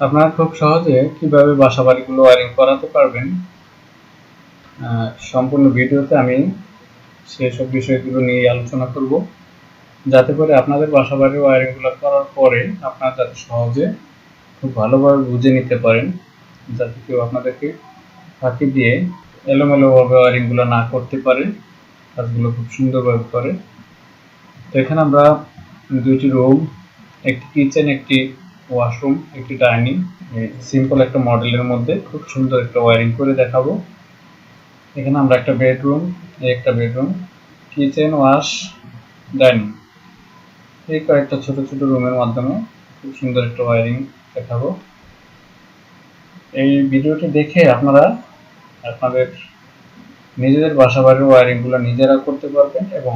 আপনারা খুব সহজে কীভাবে বাসা বাড়িগুলো ওয়ারিং করাতে পারবেন সম্পূর্ণ ভিডিওতে আমি সেসব বিষয়গুলো নিয়ে আলোচনা করব। যাতে করে আপনাদের বাসা বাড়ির ওয়ারিংগুলো করার পরে আপনারা যাতে সহজে খুব ভালোভাবে বুঝে নিতে পারেন, যাতে কেউ আপনাদেরকে ফাঁকি দিয়ে এলোমেলোভাবে ওয়ারিংগুলো না করতে পারে, কাজগুলো খুব সুন্দরভাবে করে। তো এখানে আমরা দুইটি রুম একটি কিচেন একটি ওয়াশরুম একটি ডাইনিং সিম্পল একটা মডেলের মধ্যে, খুব সুন্দর একটা ওয়ারিং করে দেখাবো। এখানে আমরা একটা বেডরুম এই একটা বেডরুম কিচেন ওয়াশ ডাইনিং এই কয়েকটা ছোট ছোট রুমের মাধ্যমে খুব সুন্দর একটা ওয়ারিং দেখাবো। এই ভিডিওটি দেখে আপনারা আপনাদের নিজেদের বাসা বাড়ির ওয়ারিংগুলো নিজেরা করতে পারবেন এবং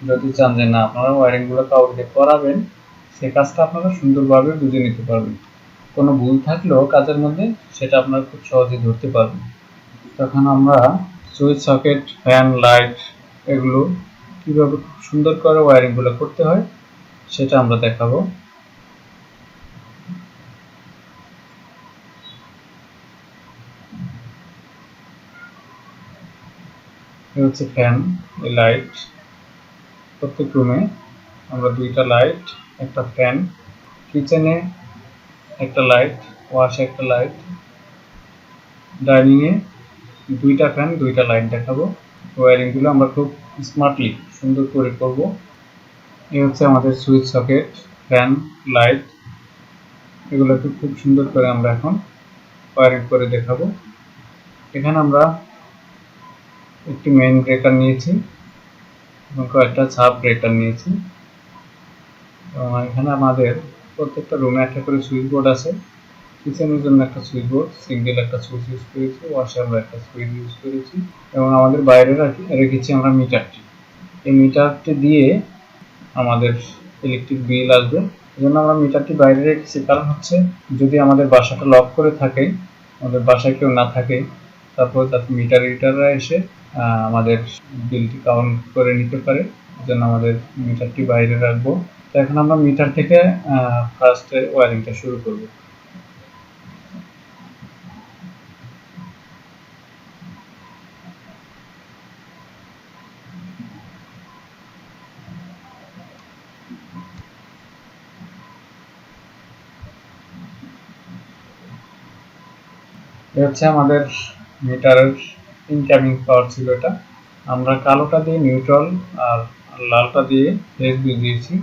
যদি চান যে না আপনারা ওয়ারিংগুলো কাউকে করাবেন সে কাজটা আপনারা সুন্দরভাবে বুঝে নিতে পারবেন। কোনো ভুল থাকলেও কাজের মধ্যে সেটা আপনারা খুব সহজে ধরতে পারবেন। তখন আমরা সুইচ সকেট, ফ্যান, লাইট এগুলো কীভাবে খুব সুন্দর করে ওয়ারিংগুলো করতে হয় সেটা আমরা দেখাবো। হচ্ছে ফ্যান লাইট। প্রত্যেক রুমে আমরা দুইটা লাইট একটা ফ্যান কিচেনে একটা লাইট ওয়াশে একটা লাইট ডাইনিংয়ে দুইটা ফ্যান দুইটা লাইট দেখাবো। ওয়ারিংগুলো আমরা খুব স্মার্টলি সুন্দর করে করব। এই হচ্ছে আমাদের সুইচ সকেট ফ্যান লাইট এগুলোকে খুব সুন্দর করে আমরা এখন ওয়ারিং করে দেখাবো। এখানে আমরা একটি মেইন ব্রেকার নিয়েছি এবং কয়েকটা সাব ব্রেকার নিয়েছি। এখানে আমাদের প্রত্যেকটা রুমে একটা করে সুইচ বোর্ড আছে। কিচেনের জন্য একটা সুইচ বোর্ড সিঙ্গেল একটা সুইচ ইউজ করেছি ওয়াশে আমরা একটা সুইচ ইউজ করেছি এবং আমাদের বাইরে রাখি রেখেছি আমরা মিটারটি এই মিটারটি দিয়ে আমাদের ইলেকট্রিক বিল আসবে। এই জন্য আমরা মিটারটি বাইরে রেখেছি। কারণ হচ্ছে, যদি আমাদের বাসাটা লক করে থাকে, আমাদের বাসায় কেউ না থাকে, তারপর যাতে মিটার রিটাররা এসে আমাদের বিলটি কাউন্ট করে নিতে পারে। এই জন্য আমাদের মিটারটি বাইরে রাখব। তো এখন আমরা মিটার থেকে ফার্স্টে ওয়ারিংটা শুরু করব। হচ্ছে আমাদের মিটারের ইনকামিং পাওয়ার ছিল এটা। আমরা কালোটা দিয়ে নিউট্রাল আর লালটা দিয়ে ফেজ দিয়েছি।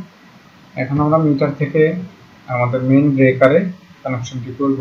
এখন আমরা মিটার থেকে আমাদের মেইন ব্রেকারে কানেকশনটি করব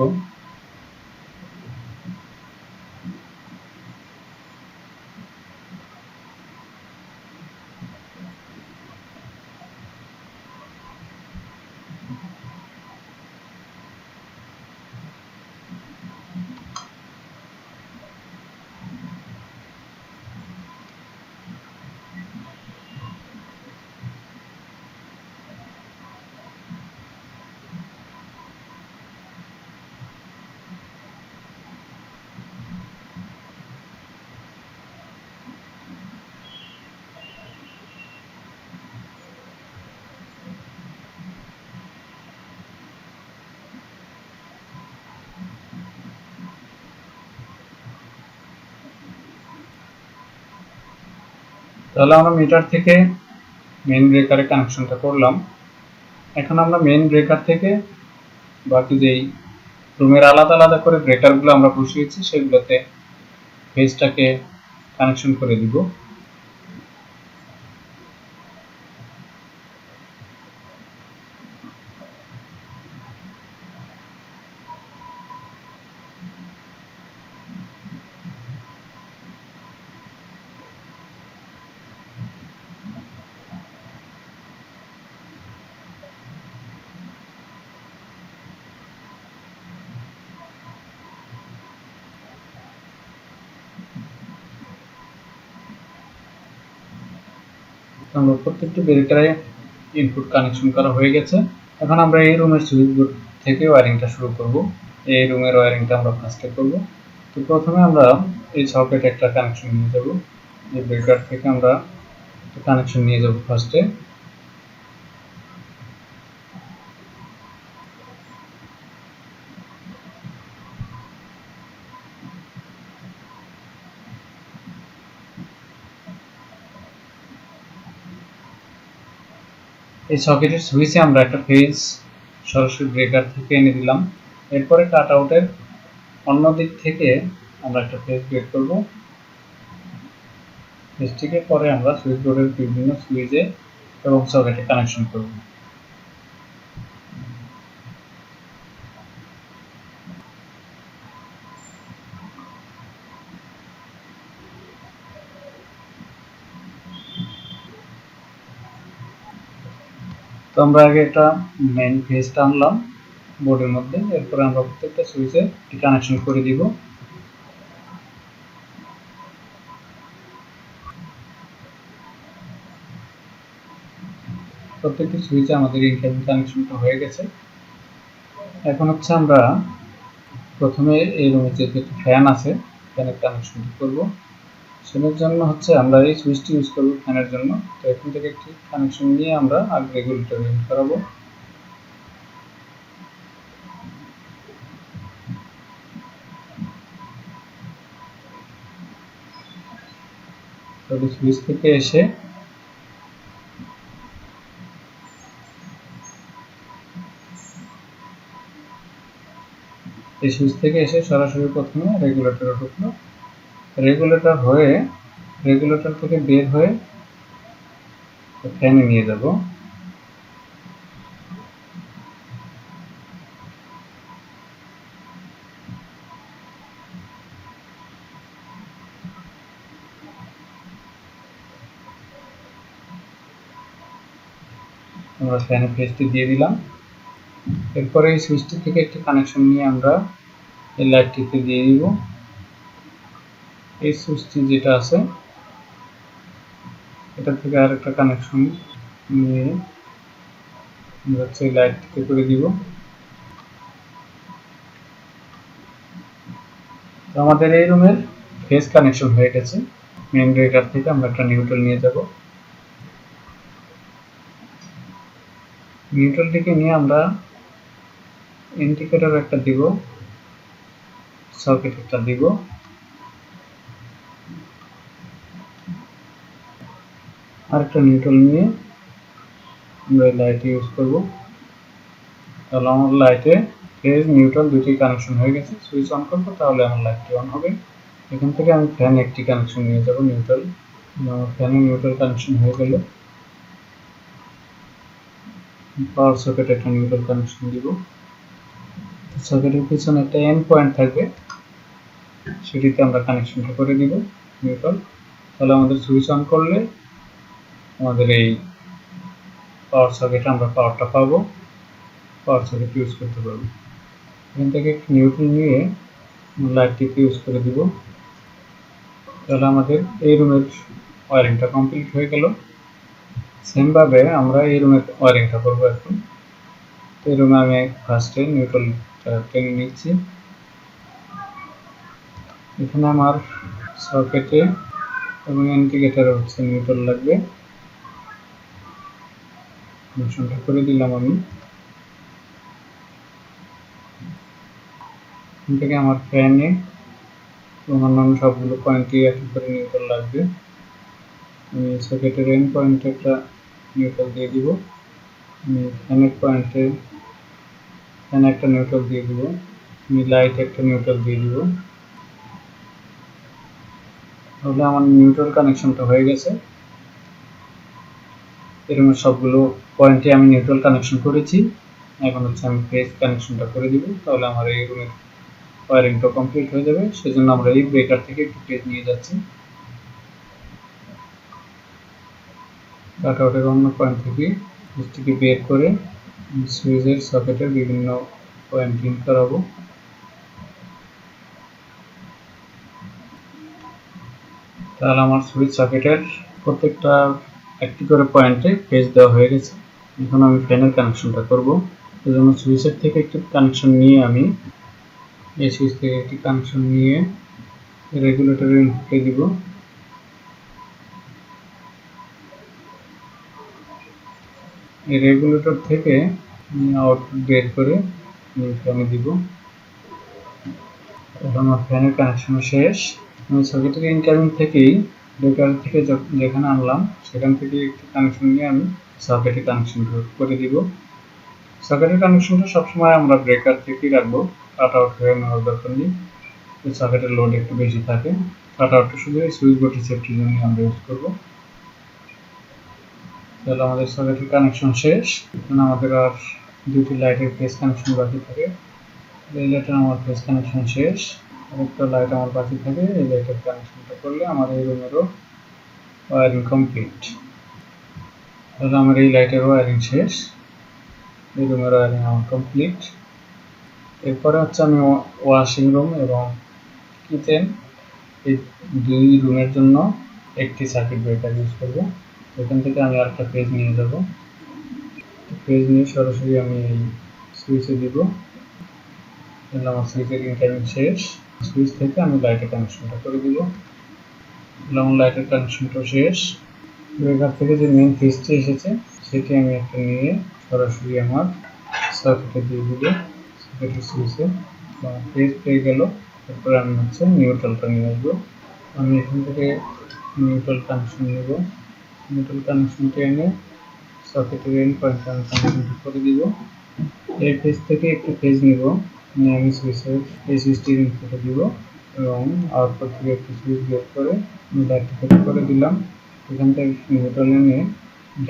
তাহলে আমরা মিটার থেকে মেন ব্রেকারে কানেকশনটা করলাম। এখন আমরা মেন ব্রেকার থেকে বাকি যেই রুমের আলাদা আলাদা করে ব্রেকারগুলো আমরা বসিয়েছি, সেগুলোতে ফেজটাকে কানেকশন করে দিব। আমরা প্রত্যেকটি ব্রেকারে ইনপুট কানেকশন করা হয়ে গেছে। এখন আমরা এই রুমের সুইচ বোর্ড থেকে ওয়ারিংটা শুরু করব। এই রুমের ওয়ারিংটা আমরা ফার্স্টে করব। তো প্রথমে আমরা এই সকেট একটা কানেকশন নিয়ে যাব। এই ব্রেকার থেকে আমরা কানেকশন নিয়ে যাব ফার্স্টে এই সকেটের সুইচে আমরা একটা ফেজ সরাসরি ব্রেকার থেকে এনে দিলাম। এরপরে কাট আউটের অন্য দিক থেকে আমরা একটা ফেজ ক্রিয়েট করব। ফেজটিকে পরে আমরা সুইচ বোর্ডের বিভিন্ন সুইচে এবং সকেটে কানেকশন করব। আমরা আগে একটা মেইন ফেজটা আনলাম বোর্ডের মধ্যে, এরপরে আমরা প্রত্যেকটা সুইচে কানেকশন করে দিব। প্রত্যেকটি সুইচে আমাদের ইনকামিং কানেকশনটা হয়ে গেছে। এখন হচ্ছে আমরা প্রথমে এই রুমে যে ফ্যান আছে ফ্যানের কানেকশনটি করব। সেটার জন্য হচ্ছে আমরা এই সুইচটি ইউজ করব ফ্যানের জন্য। তো এখান থেকে একটি কানেকশন নিয়ে আমরা আগে রেগুলেটর ইউজ করাবো। সুইচ থেকে এসে এই সুইচ থেকে এসে সরাসরি প্রথমে রেগুলেটরে ঢুকলো। রেগুলেটর হয়ে রেগুলেটর থেকে বের হয়ে ফ্যানে নিয়ে যাব। আমরা ফ্যানে ফেসটি দিয়ে দিলাম। এরপরে এই সুইচটি থেকে একটি কানেকশন নিয়ে আমরা এই লাইটটিতে দিয়ে দিব। এই সুইচটি যেটা আছে, এটা থেকে আর একটা কানেকশন নিয়ে আমরা হচ্ছে এই লাইটটিতে করে দিব। তো আমাদের এই রুমের ফেস কানেকশন হয়ে গেছে। মেন ব্রেকার থেকে আমরা একটা নিউট্রাল নিয়ে যাব। নিউট্রালটিকে নিয়ে আমরা ইন্ডিকেটর একটা দিব সকেট একটা দিব। আরেকটা নিউট্রাল নিয়ে আমরা লাইট ইউজ করব। তাহলে আমার লাইটে ফেজ নিউট্রাল দুটি কানেকশন হয়ে গেছে সুইচ অন করব, তাহলে আমার লাইটটি অন হবে। এখান থেকে আমি ফ্যান একটি কানেকশন নিয়ে যাব নিউট্রাল ফ্যানে নিউট্রাল কানেকশন হয়ে গেল। পাওয়ার সকেট একটা নিউট্রাল কানেকশন দিব। সকেটের পিছনে একটা এন্ড পয়েন্ট থাকবে, সেটিতে আমরা কানেকশনটা করে দিব নিউট্রাল তাহলে আমাদের সুইচ অন করলে আমাদের এই পাওয়ার সকেটে আমরা পাওয়ারটা পাবো। পাওয়ার সকেট ইউজ করতে পারব। এখান থেকে নিউট্রাল নিয়ে লাইটটিকে ইউজ করে দিব। তাহলে আমাদের এই রুমের ওয়ারিংটা কমপ্লিট হয়ে গেল। সেমভাবে আমরা এই রুমের ওয়ারিংটা করব এখন। এই রুমে আমি ফার্স্টে নিউট্রাল টেনে নিচ্ছি। এখানে আমার সকেটে এবং ইন্ডিকেটারে হচ্ছে নিউট্রাল লাগবে। কানেকশনটা করে দিলাম আমি। থেকে আমার ফ্যানে অন্যান্য সবগুলো পয়েন্টই একই করে নিউট্রাল লাগবে। আমি সকেটের এন্ড পয়েন্টে একটা নিউট্রাল দিয়ে দিব। আমি ফ্যানের পয়েন্টে ফ্যানে একটা নিউট্রাল দিয়ে দিব। আমি লাইটে একটা নিউট্রাল দিয়ে দিব। তাহলে আমার নিউট্রাল কানেকশনটা হয়ে গেছে। এরকম সবগুলো পয়েন্টে আমি নিউট্রাল কানেকশন করেছি। এখন হচ্ছে আমি ফেজ কানেকশনটা করে দিব, তাহলে আমার এই রুমের ওয়ারিংটা কমপ্লিট হয়ে যাবে। সেজন্য আমরা এই ব্রেকার থেকে একটু ফেজ নিয়ে যাচ্ছি। কাট আউটের অন্য পয়েন্ট থেকে ফেজটিকে বের করে সুইচের সকেটের বিভিন্ন পয়েন্ট করাবো। তাহলে আমার সুইচ সকেটের প্রত্যেকটা একটি করে পয়েন্টে পেজ দেওয়া হয়ে গেছে। এখন আমি ফ্যানের কানেকশনটা করব। সেজন্য সুইচের থেকে একটি কানেকশন নিয়ে আমি এই সুইচ থেকে একটি কানেকশন নিয়ে রেগুলেটরের ইনপুটে দিব। এই রেগুলেটর থেকে আউটপুট বের করে আমি দিব। আমার ফ্যানের কানেকশন শেষ। আমি সকেটের ইনকামিং থেকেই ব্রেকার থেকে যখ- যেখানে আনলাম, সেখান থেকে একটি কানেকশন নিয়ে আমি সকেটে কানেকশন করে দিব। সকেটের কানেকশনটা সবসময় আমরা ব্রেকার থেকেই রাখব কাট আউট হয়ে নেওয়ার দরকার নেই। সকেটের লোড একটু বেশি থাকে। কাট আউটটা শুধু সুইচ বোর্ডের সেফটির জন্য আমরা ইউজ করব। তাহলে আমাদের সকেটের কানেকশন শেষ। এখন আমাদের আর দুটি লাইটের ফেস কানেকশন বাকি থাকে। এই লাইটের আমার ফেস কানেকশন শেষ। আরেকটা লাইট আমার পাশে থাকে, এই লাইটের কানেকশনটা করলে আমার এই রুমেরও ওয়ারিং কমপ্লিট তাহলে আমার এই লাইটের ওয়ারিং শেষ, এই রুমের ওয়ারিং আমার কমপ্লিট এরপরে হচ্ছে আমি ওয়াশিং রুম এবং কিচেন এই দুই রুমের জন্য একটি সার্কিট ব্রেকার ইউজ করব। এখান থেকে আমি আরেকটা পেজ নিয়ে যাব। পেজ নিয়ে সরাসরি আমি এই সুইচে দিব। আমার সুইচের ইনকামিং শেষ। সুইচ থেকে আমি লাইটের কানেকশনটা করে দিব। আমার লাইটের কানেকশনটা শেষ। ব্রেকার থেকে যে মেন ফিজটি এসেছে, সেটি আমি একটা নিয়ে সরাসরি আমার সার্কিটে দিয়ে দিব। সার্কিটের সুইচে ফেজ পেয়ে গেল। তারপরে আমি হচ্ছে নিউট্রালটা নিয়ে আসব। আমি এখান থেকে নিউট্রাল কানেকশন নেব। নিউট্রাল কানেকশনটা এনে সকেটের এন্ড পয়েন্ট আমি কানেকশন করে দিব। এই ফেজ থেকে একটি ফেজ নিব। আমি সুইচের এই ইনপুটে দিব এবং আউটপুট থেকে একটি সুইচ বের করে লাইটটা ফিট করে দিলাম। এখান থেকে নিউট্রাল এনে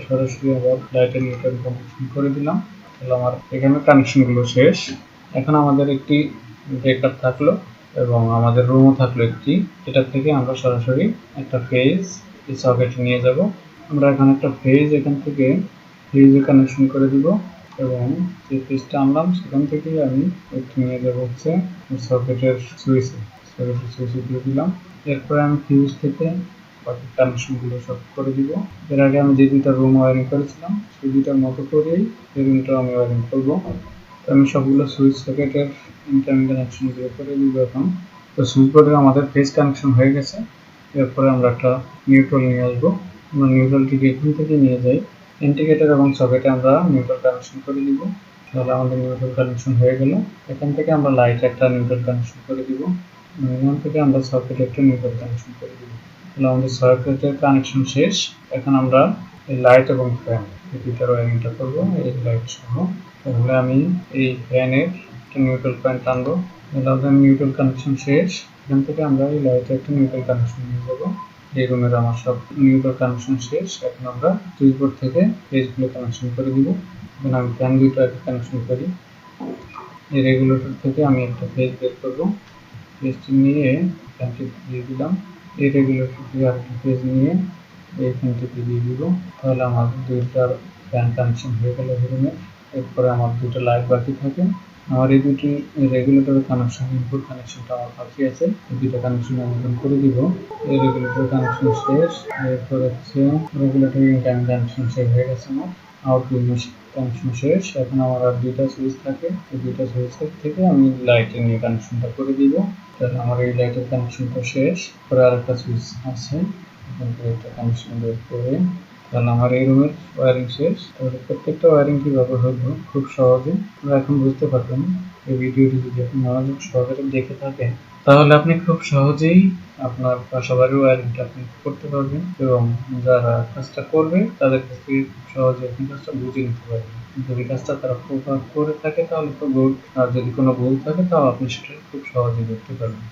সরাসরি আবার লাইটের নিউট্রাল কানেকশন করে দিলাম। তাহলে আমার এখানে কানেকশনগুলো শেষ। এখন আমাদের একটি ব্রেকার থাকল এবং আমাদের রুমও থাকল একটি। এটা থেকে আমরা সরাসরি একটা ফেজ সকেটে নিয়ে যাব। আমরা এখন একটা ফেজ এখান থেকে ফেজে কানেকশন করে দিব। এবং যে ফেজটা আনলাম, সেখান থেকে আমি একটু নিয়ে যাব হচ্ছে সকেটের সুইচে সকেটের সুইচে দিয়ে দিলাম। এরপরে আমি ফিউজ থেকে বাকি কানেকশনগুলো সব করে দিব। এর আগে আমি যে দুইটা রুম ওয়ারিং করেছিলাম, সেই দুইটার মতো করেই এই রুমটাও আমি ওয়ারিং করব। আমি সবগুলো সুইচ সকেটের ইনকামিং কানেকশন দিয়ে করে দিব এখন। তো সুইচ বোর্ডে আমাদের ফেজ কানেকশন হয়ে গেছে। এরপরে আমরা একটা নিউট্রাল নিয়ে আসব। আমরা নিউট্রালটিকে এখান থেকে নিয়ে যাই। ইন্ডিকেটর এবং সকেটে আমরা নিউট্রাল কানেকশন করে দিব। তাহলে আমাদের নিউট্রাল কানেকশন হয়ে গেল। এখান থেকে আমরা লাইট একটা নিউট্রাল কানেকশন করে দিব। এখান থেকে আমরা সকেটে একটা নিউট্রাল কানেকশন করে দিব। তাহলে আমাদের সকেটের কানেকশন শেষ। এখন আমরা এই লাইট এবং ফ্যান এই দুইটার ওয়ারিংটা করব, এই লাইট সহ। তাহলে আমি এই ফ্যানের একটা নিউট্রাল পয়েন্ট আনব তাহলে আমাদের নিউট্রাল কানেকশন শেষ। এখান থেকে আমরা এই লাইটে একটা নিউট্রাল কানেকশন নিয়ে যাব। এই রুমের আমার সব নিউট্রাল কানেকশন শেষ, এখন আমরা সুইচ বোর্ড থেকে পেজগুলো কানেকশন করে দিব। এখন আমি ফ্যান দুটো একটা কানেকশন করি। এই রেগুলেটর থেকে আমি একটা পেজ বের করব। পেজটি নিয়ে ফ্যানটি দিয়ে দিলাম। এই রেগুলেটর থেকে আরেকটা পেজ নিয়ে এই ফ্যানটিতে দিয়ে দিব। তাহলে আমার দুইটার ফ্যান কানেকশন হয়ে গেল রুমে এরপরে আমার দুটো লাইট বাকি থাকে। আমার এই দুটি রেগুলেটর কানেকশন ইনপুট কানেকশনটা আমার বাকি আছে। দুটো কানেকশন আমি করে দিব। এই রেগুলেটর কানেকশন শেষ। এরপর হচ্ছে রেগুলেটর ইনকামিং কানেকশন শেষ হয়ে গেছে আমার। আউটপুট কানেকশন শেষ। এখন আমার আর দুইটা সুইচ থাকে। এই দুইটা সুইচের থেকে আমি লাইটের নিয়ে কানেকশনটা করে দিব। তাহলে আমার এই লাইটের কানেকশনটা শেষ। পরে আরেকটা সুইচ আছে। কানেকশন করে তাহলে আমার এই রুমের ওয়ারিং শেষ। তাহলে প্রত্যেকটা ওয়ারিং কীভাবে হলো? খুব সহজে। আপনারা এখন বুঝতে পারবেন এই ভিডিওটি যদি আপনি মনোযোগ সহকারে দেখে থাকেন, তাহলে আপনি খুব সহজেই আপনার বাসাবাড়ির ওয়ারিংটা আপনি করতে পারবেন এবং যারা কাজটা করবে, তাদের কাছ থেকে খুব সহজে আপনি কাজটা বুঝে নিতে পারবেন। যদি কাজটা তারা প্রপার করে থাকে, তাহলে তো ভুল। আর যদি কোনো ভুল থাকে, তাও আপনি সেটা খুব সহজে দেখতে পারবেন।